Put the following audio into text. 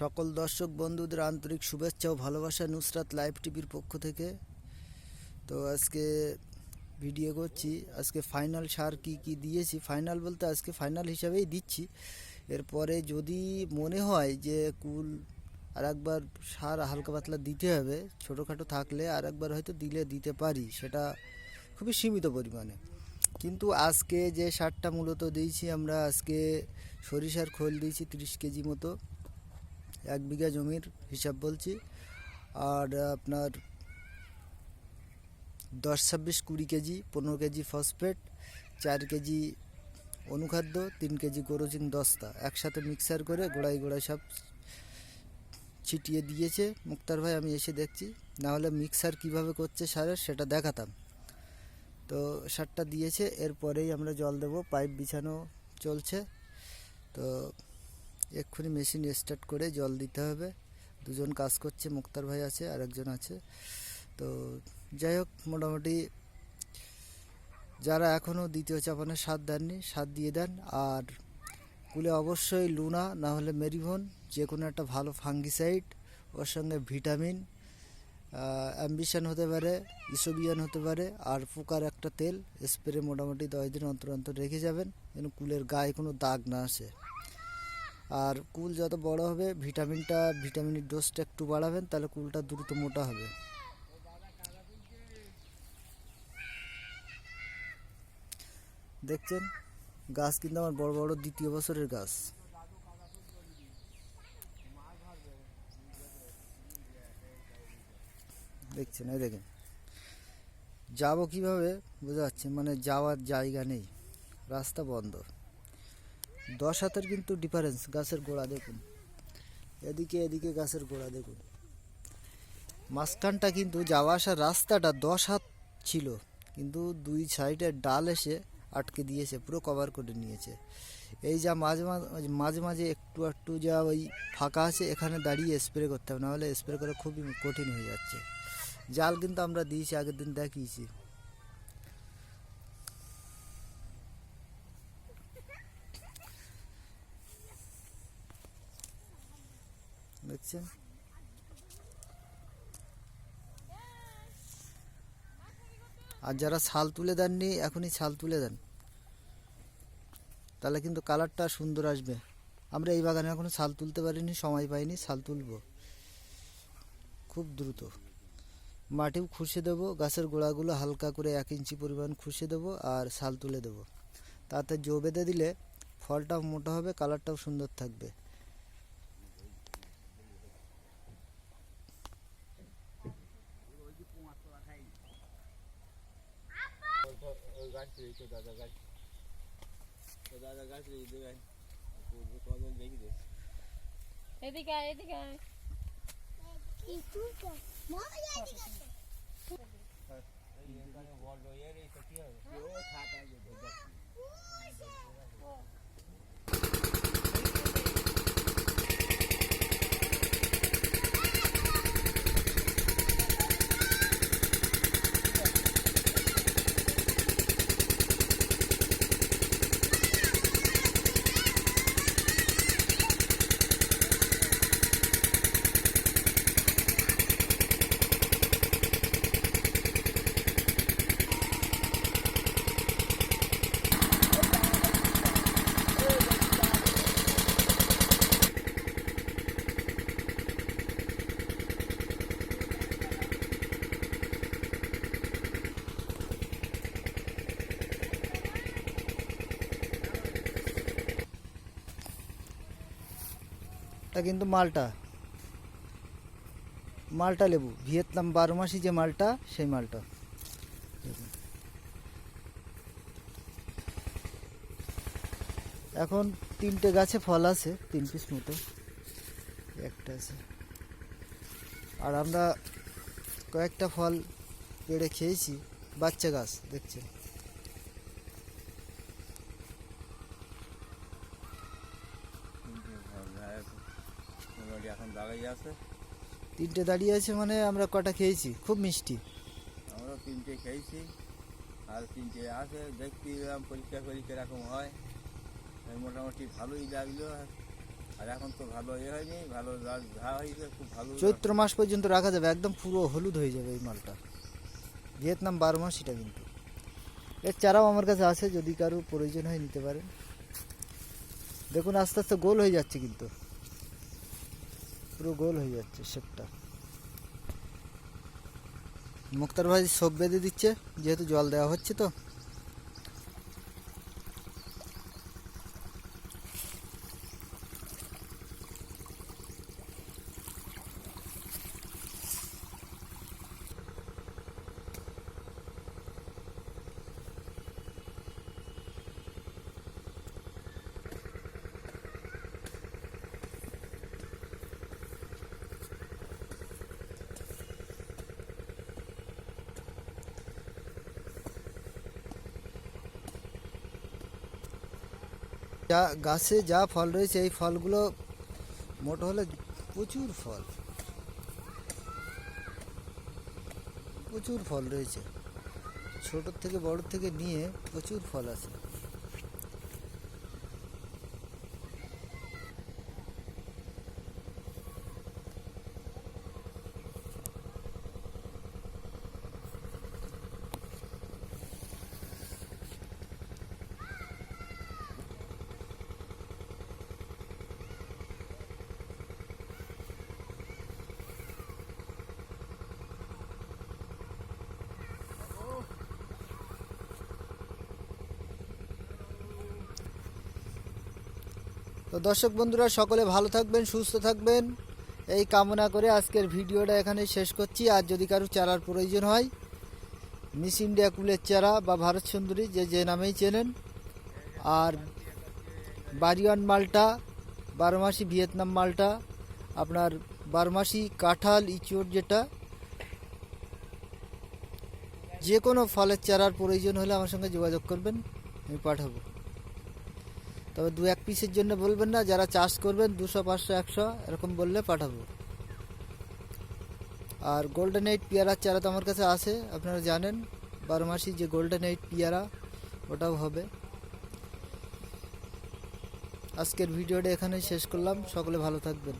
সকল দর্শক, বন্ধুদের আন্তরিক শুভেচ্ছা ও ভালোবাসা নুসরাত লাইভ টিভির পক্ষ থেকে। তো আজকে ভিডিও করছি। আজকে ফাইনাল সার কি কি দিয়েছি? ফাইনাল বলতে আজকে ফাইনাল হিসাবেই দিচ্ছি। এরপরে যদি মনে হয় যে কুল আর একবার সার হালকা পাতলা দিতে হবে, ছোটোখাটো থাকলে আর একবার হয়তো দিলে দিতে পারি, সেটা খুবই সীমিত পরিমাণে। কিন্তু আজকে যে সারটা মূলত দিয়েছি আমরা, আজকে সরিষার খোল দিয়েছি তিরিশ কেজি মতো। এক বিঘা জমির হিসাব বলছি। আর আপনার দশ ছাব্বিশ কুড়ি কেজি, পনেরো কেজি ফসফেট, চার কেজি অনুখাদ্য, তিন কেজি গরুচিন দস্তা একসাথে মিক্সার করে গোড়ায় গোড়ায় সব ছিটিয়ে দিয়েছে। মুক্তার ভাই, আমি এসে দেখছি। না হলে মিক্সার কীভাবে করছে সারের সেটা দেখাতাম। তো সারটা দিয়েছে, এরপরেই আমরা জল দেবো, পাইপ বিছানো চলছে। তো এক্ষুনি মেশিন স্টার্ট করে জল দিতে হবে। দুজন কাজ করছে, মুক্তার ভাই আছে আর একজন আছে। তো যাই হোক, মোটামুটি যারা এখনও দ্বিতীয় চাপানে স্বাদ দেননি স্বাদ দিয়ে দেন। আর কুলে অবশ্যই লুনা, না হলে মেরিভন যে কোনো একটা ভালো ফাঙ্গিসাইড, ওর সঙ্গে ভিটামিন অ্যাম্বিশন হতে পারে, ইসোবিয়ান হতে পারে, আর পোকার একটা তেল, স্প্রে মোটামুটি দশ দিন অন্তর অন্তর রেখে যাবেন, যেন কুলের গায়ে কোনো দাগ না আসে। আর কুল যত বড় হবে, ভিটামিনটা, ভিটামিনের ডোজটা একটু বাড়াবেন, তাহলে কুলটা দ্রুত মোটা হবে। দেখছেন? গাছ কিন্তু আমার বড় বড় দ্বিতীয় বছরের গাছ। দেখছেন? এই দেখেন। যাব কীভাবে? বোঝা যাচ্ছে মানে যাওয়ার জায়গা নেই। রাস্তা বন্ধ। দশ হাতের কিন্তু ডিফারেন্স গাছের গোড়া দেখুন। এদিকে এদিকে গাছের গোড়া দেখুন। মাঝখানটা কিন্তু যাওয়া আসার রাস্তাটা দশ হাত ছিল, কিন্তু দুই সাইডে ডাল এসে আটকে দিয়েছে, পুরো কভার করে নিয়েছে। এই যা মাঝে মাঝে মাঝে একটু একটু যা ওই ফাঁকা আছে, এখানে দাঁড়িয়ে স্প্রে করতে হবে, নাহলে স্প্রে করা খুবই কঠিন হয়ে যাচ্ছে। জাল কিন্তু আমরা দিয়েছি, আগের দিন দেখিয়েছি। দেখছেন আর যারা ছাল তুলে দেননি, এখনই ছাল তুলে দেন। তাহলে কিন্তু কালারটা সুন্দর আসবে। আমরা এই বাগানে এখনও ছাল তুলতে পারিনি, সময় পাইনি, ছাল তুলব। খুব দ্রুত। মাটিও খুশে দেব, গাছের গোড়াগুলো হালকা করে এক ইঞ্চি পরিমাণ খুশে দেব আর ছাল তুলে দেব। তাতে জো বেঁধে দিলে ফলটাও মোটা হবে, কালারটাও সুন্দর থাকবে। ওই গাছ রয়েছে দাদা গাছ তো দাদা গাছ রয়েছে গাছ কজন দেখি দে এদিকে আয় এদিকে আয় এখানে বড় এর এই তো কি হবে ও খাতা যেতে এটা কিন্তু মালটা। মালটা লেবু। ভিয়েতনাম বারো মাসি যে মালটা, সেই মালটা। এখন তিনটে গাছে ফল আছে, তিন পিস মতো। একটা আছে। আর আমরা কয়েকটা ফল পেড়ে খেয়েছি, বাচ্চা গাছ, দেখছেন? মোটামুটি এখন দাঁড়িয়ে আছে। তিনটে দাঁড়িয়ে আছে মানে আমরা কটা খেয়েছি? খুব মিষ্টি। আমরা তিনটে খেয়েছি আর তিনটে আছে দেখতে এলাম পরীক্ষা করি কীরকম হয়। মোটামুটি ভালোই লাগল। আর এখন তো ভালো এ হয়নি ভালো যা হয়েছে খুব ভালো চৈত্র মাস পর্যন্ত রাখা যাবে একদম পুরো হলুদ হয়ে যাবে এই মালটা। ভিয়েতনাম বারো মাস এটা কিন্তু। এর চারাও আমার কাছে আছে যদি কারও প্রয়োজন হয় নিতে পারেন। দেখুন আস্তে আস্তে গোল হয়ে যাচ্ছে কিন্তু। পুরো গোল হয়ে যাচ্ছে শেপটা মুক্তার ভাই সব বেঁধে দিচ্ছে, যেহেতু জল দেওয়া হচ্ছে তো। যা গাছে যা ফল রয়েছে, এই ফলগুলো মোটো হলে প্রচুর ফল। প্রচুর ফল রয়েছে। ছোটোর থেকে বড় থেকে নিয়ে প্রচুর ফল আছে। তো দর্শক বন্ধুরা, সকলে ভালো থাকবেন, সুস্থ থাকবেন। এই কামনা করে আজকের ভিডিওটা এখানে শেষ করছি। আর যদি কারও চারার প্রয়োজন হয়, মিস ইন্ডিয়া কুলের চারা বা ভারত সুন্দরী, যে যে নামেই চেনেন, আর বারিয়ান মালটা, বারোমাসি ভিয়েতনাম মালটা, আপনার বারোমাসি কাঁঠাল ইচোর যেটা, যে কোনো ফলের চারার প্রয়োজন হলে আমার সঙ্গে যোগাযোগ করবেন, আমি পাঠাবো। তবে দু এক পিসের জন্য বলবেন না, যারা চাষ করবেন দুশো, পাঁচশো, একশো, এরকম বললে পাঠাবো। আর গোল্ডেন এইট পেয়ারার চারা তো আমার কাছে আছে, আপনারা জানেন, বারো মাসি যে গোল্ডেন এইট পেয়ারা, ওটাও হবে। আজকের ভিডিওটা এখানেই শেষ করলাম, সকলে ভালো থাকবেন।